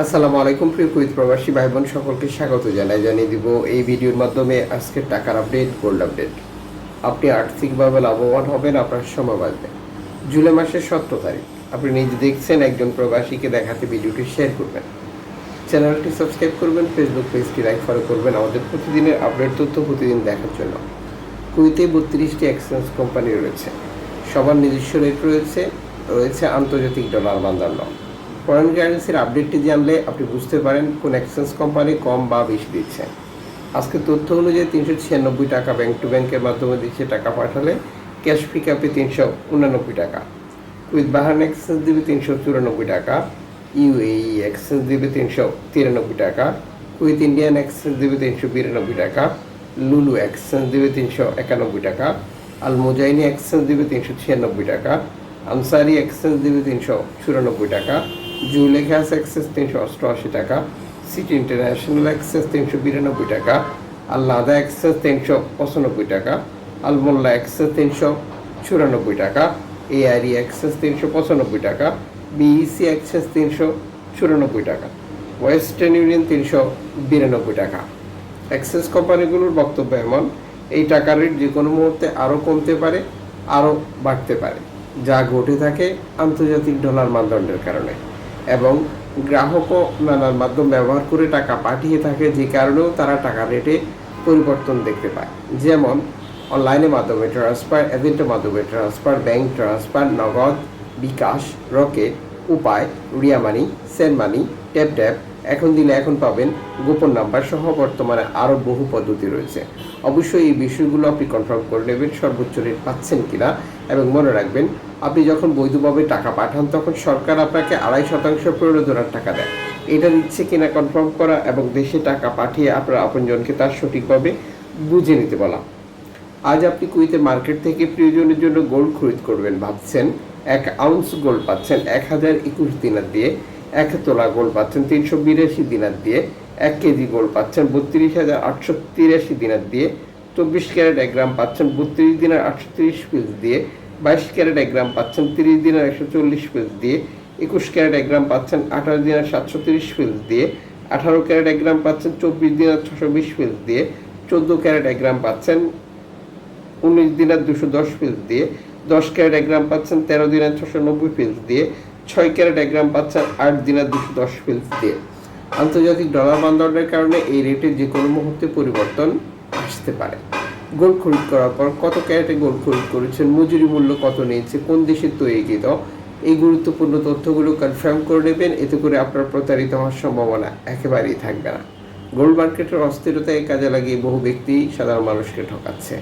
আসসালামু আলাইকুম, প্রিয় কুইত প্রবাসী ভাই বোন সকলকে স্বাগত জানাই, জানিয়ে দিব এই ভিডিওর মাধ্যমে আজকের টাকার আপডেট, গোল্ড আপডেট। আপনি আর্থিকভাবে লাভবান হবেন, আপনার সময় বাঁচবে। জুলাই মাসের সতেরো তারিখ। আপনি নিজে দেখছেন, একজন প্রবাসীকে দেখাতে ভিডিওটি শেয়ার করবেন। চ্যানেলটি সাবস্ক্রাইব করবেন ফেসবুক পেজটি লাইক ফলো করবেন, আমাদের প্রতিদিনের আপডেট তথ্য প্রতিদিন দেখার জন্য। কুইতে বত্রিশটি এক্সচেঞ্জ কোম্পানি রয়েছে। সবার নিজস্ব রেট রয়েছে রয়েছে আন্তর্জাতিক ডলার বান্দান্য ফরেন কারেন্সির আপডেটটি জানলে আপনি বুঝতে পারেন কোন এক্সচেঞ্জ কোম্পানি কম বা বেশি দিচ্ছে। আজকে তথ্য অনুযায়ী তিনশো ছিয়ানব্বই টাকা ব্যাংক টু ব্যাংকের মাধ্যমে দিচ্ছে টাকা পাঠালে ক্যাশ পিক আপে তিনশো উনানব্বই টাকা। উইথ বাহান এক্সচেঞ্জ দিবে তিনশো চুরানব্বই টাকা। ইউএই এক্সচেঞ্জ দিবে তিনশো তিরানব্বই টাকা। উইথ ইন্ডিয়ান এক্সচেঞ্জ দিবে তিনশো বিরানব্বই টাকা। লুলু এক্সচেঞ্জ দিবে তিনশো একানব্বই টাকা। আল মুজাইনি এক্সচেঞ্জ দিবে তিনশো ছিয়ানব্বই টাকা। আনসারি এক্সচেঞ্জ দিবে তিনশো চুরানব্বই টাকা। জুলেখাস এক্সেস তিনশো অষ্টআশি টাকা সিটি ইন্টারন্যাশনাল এক্সেস তিনশো বিরানব্বই টাকা আল্লাদা এক্সেস তিনশো পঁচানব্বই টাকা আলমোল্লা এক্সেস তিনশো চুরানব্বই টাকা এআরই এক্সেস তিনশো পঁচানব্বই টাকা বিইসি এক্সেস তিনশো চুরানব্বই টাকা ওয়েস্টার্ন ইউনিয়ন তিনশো বিরানব্বই টাকা। অ্যাক্সেস কোম্পানিগুলোর বক্তব্য এমন, এই টাকার রেট যে কোনো মুহূর্তে আরও কমতে পারে আরও বাড়তে পারে, যা ঘটে থাকে আন্তর্জাতিক ডলার মানদণ্ডের কারণে। এবং গ্রাহকও নানান মাধ্যম ব্যবহার করে টাকা পাঠিয়ে থাকে, যে কারণেও তারা টাকা রেটে পরিবর্তন দেখতে পায়। যেমন, অনলাইনের মাধ্যমে ট্রান্সফার এজেন্টের মাধ্যমে transfer, bank transfer, Nagad, bKash, Rocket, Upay, Ria money, send money, tap tap, এখন দিলে এখন পাবেন গোপন নাম্বার সহ বর্তমানে আরও বহু পদ্ধতি রয়েছে। অবশ্যই এই বিষয়গুলো আপনি কনফার্ম করে নেবেন, সর্বোচ্চ রেট পাচ্ছেন কিনা এবং মনে রাখবেন আপনি যখন বৈধভাবে টাকা পাঠান, তখন সরকার আপনাকে আড়াই শতাংশ প্রণোদনার টাকা দেয়। এটা দিচ্ছে কিনা কনফার্ম করা এবং দেশে টাকা পাঠিয়ে আপনার আপনজনকে তার সঠিকভাবে বুঝে নিতে বলা। আজ আপনি কুইতে মার্কেট থেকে প্রিয়জনের জন্য গোল্ড খরিদ করবেন ভাবছেন। এক আউন্স গোল্ড পাচ্ছেন এক হাজার একুশ দিনার দিয়ে। এক তোলা গোল্ড পাচ্ছেন তিনশো বিরাশি দিনার দিয়ে। এক কেজি গোল্ড পাচ্ছেন বত্রিশ হাজার আটশো তিরাশি দিনার দিয়ে। চব্বিশ ক্যারেট এক গ্রাম পাচ্ছেন বত্রিশ দিনের আটশো তিরিশ পিস দিয়ে। বাইশ ক্যারেট এক গ্রাম পাচ্ছেন তিরিশ দিনের একশো চল্লিশ পিস দিয়ে, একুশ ক্যারেট এক গ্রাম পাচ্ছেন আঠারো দিনের সাতশো তিরিশ পিস দিয়ে, আঠারো ক্যারেট এক গ্রাম পাচ্ছেন চব্বিশ দিনের ছশো বিশ পিস দিয়ে, চোদ্দ ক্যারেট এক গ্রাম পাচ্ছেন উনিশ দিনের দুশো দশ পিস দিয়ে, দশ ক্যারেট এক গ্রাম পাচ্ছেন তেরো দিনের ছশো নব্বই পিস দিয়ে, ছয় ক্যারেট এক গ্রাম পাচ্ছেন আট দিনের দুশো দশ পিস দিয়ে। আন্তর্জাতিক ডলার মানদণ্ডের কারণে এই রেটে যে কোনো মুহূর্তে পরিবর্তন আসতে পারে। গোল্ড খরিদ করার পর কত ক্যারেটে গোল্ড খরিদ করেছেন, মজুরি মূল্য কত নিয়েছে, কোন দেশে তৈরি দাও এই গুরুত্বপূর্ণ তথ্যগুলো কনফার্ম করে নেবেন, এতে করে আপনার প্রতারিত হওয়ার সম্ভাবনা একেবারেই থাকবে না। গোল্ড মার্কেটের অস্থিরতায় কাজে লাগিয়ে বহু ব্যক্তি সাধারণ মানুষকে ঠকাচ্ছে।